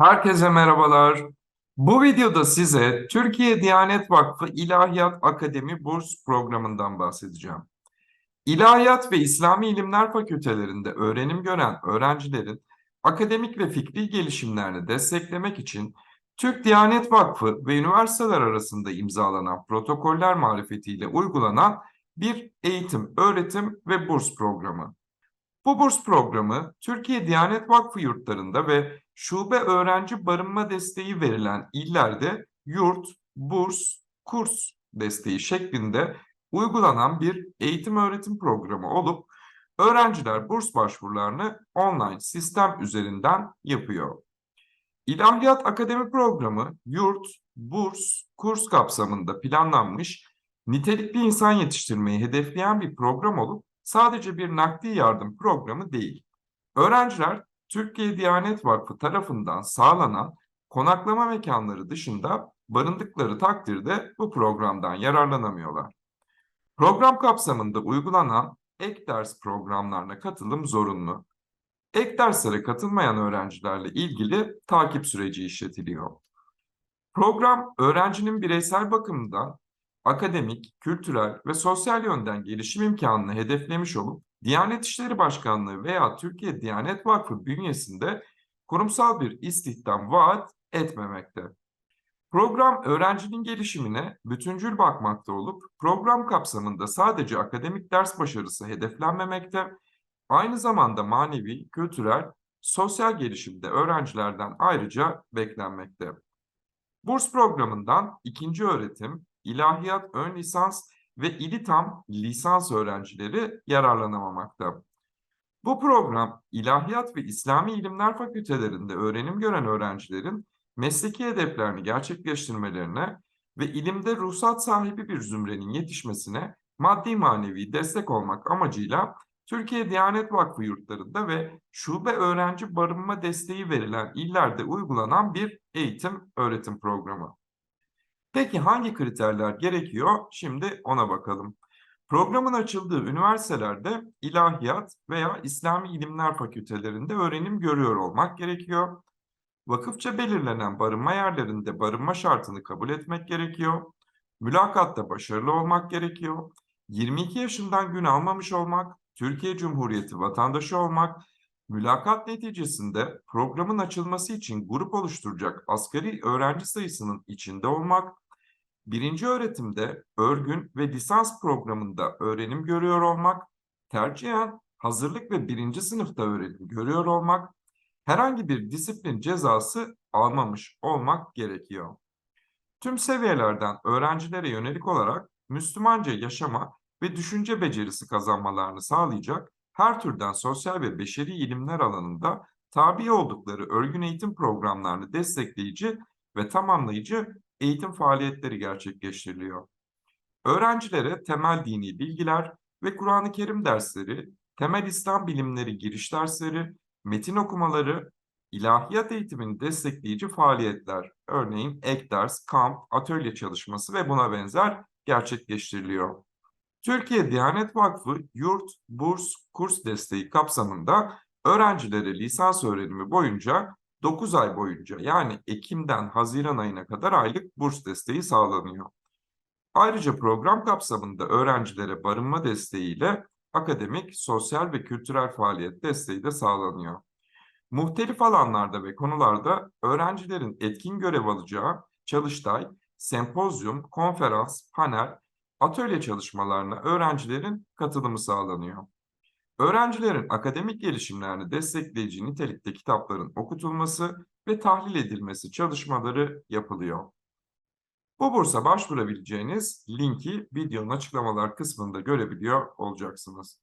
Herkese merhabalar. Bu videoda size Türkiye Diyanet Vakfı İlahiyat Akademi Burs Programı'ndan bahsedeceğim. İlahiyat ve İslami İlimler Fakültelerinde öğrenim gören öğrencilerin akademik ve fikri gelişimlerini desteklemek için Türk Diyanet Vakfı ve üniversiteler arasında imzalanan protokoller marifetiyle uygulanan bir eğitim, öğretim ve burs programı. Bu burs programı Türkiye Diyanet Vakfı yurtlarında ve şube öğrenci barınma desteği verilen illerde yurt, burs, kurs desteği şeklinde uygulanan bir eğitim öğretim programı olup öğrenciler burs başvurularını online sistem üzerinden yapıyor. İlahiyat Akademi Programı yurt, burs, kurs kapsamında planlanmış nitelikli insan yetiştirmeyi hedefleyen bir program olup sadece bir nakdi yardım programı değil. Öğrenciler Türkiye Diyanet Vakfı tarafından sağlanan konaklama mekanları dışında barındıkları takdirde bu programdan yararlanamıyorlar. Program kapsamında uygulanan ek ders programlarına katılım zorunlu. Ek derslere katılmayan öğrencilerle ilgili takip süreci işletiliyor. Program öğrencinin bireysel bakımdan akademik, kültürel ve sosyal yönden gelişim imkanını hedeflemiş olup Diyanet İşleri Başkanlığı veya Türkiye Diyanet Vakfı bünyesinde kurumsal bir istihdam vaat etmemekte. Program öğrencinin gelişimine bütüncül bakmakta olup program kapsamında sadece akademik ders başarısı hedeflenmemekte, aynı zamanda manevi, kültürel, sosyal gelişimde öğrencilerden ayrıca beklenmekte. Burs programından ikinci öğretim, ilahiyat ön lisans ve İLİTAM lisans öğrencileri yararlanamamakta. Bu program ilahiyat ve İslami İlimler Fakültelerinde öğrenim gören öğrencilerin mesleki hedeflerini gerçekleştirmelerine ve ilimde ruhsat sahibi bir zümrenin yetişmesine maddi manevi destek olmak amacıyla Türkiye Diyanet Vakfı yurtlarında ve şube öğrenci barınma desteği verilen illerde uygulanan bir eğitim öğretim programı. Peki hangi kriterler gerekiyor? Şimdi ona bakalım. Programın açıldığı üniversitelerde ilahiyat veya İslami İlimler Fakültelerinde öğrenim görüyor olmak gerekiyor. Vakıfça belirlenen barınma yerlerinde barınma şartını kabul etmek gerekiyor. Mülakatta başarılı olmak gerekiyor. 22 yaşından gün almamış olmak, Türkiye Cumhuriyeti vatandaşı olmak, mülakat neticesinde programın açılması için grup oluşturacak asgari öğrenci sayısının içinde olmak, birinci öğretimde örgün ve lisans programında öğrenim görüyor olmak, tercihen hazırlık ve birinci sınıfta öğrenim görüyor olmak, herhangi bir disiplin cezası almamış olmak gerekiyor. Tüm seviyelerden öğrencilere yönelik olarak Müslümanca yaşama ve düşünce becerisi kazanmalarını sağlayacak her türden sosyal ve beşeri ilimler alanında tabi oldukları örgün eğitim programlarını destekleyici ve tamamlayıcı eğitim faaliyetleri gerçekleştiriliyor. Öğrencilere temel dini bilgiler ve Kur'an-ı Kerim dersleri, temel İslam bilimleri giriş dersleri, metin okumaları, ilahiyat eğitimini destekleyici faaliyetler, örneğin ek ders, kamp, atölye çalışması ve buna benzer gerçekleştiriliyor. Türkiye Diyanet Vakfı yurt, burs, kurs desteği kapsamında öğrencilere lisans öğrenimi boyunca 9 ay boyunca yani Ekim'den Haziran ayına kadar aylık burs desteği sağlanıyor. Ayrıca program kapsamında öğrencilere barınma desteğiyle akademik, sosyal ve kültürel faaliyet desteği de sağlanıyor. Muhtelif alanlarda ve konularda öğrencilerin etkin görev alacağı çalıştay, sempozyum, konferans, panel, atölye çalışmalarına öğrencilerin katılımı sağlanıyor. Öğrencilerin akademik gelişimlerini destekleyici nitelikte kitapların okutulması ve tahlil edilmesi çalışmaları yapılıyor. Bu bursa başvurabileceğiniz linki videonun açıklamalar kısmında görebiliyor olacaksınız.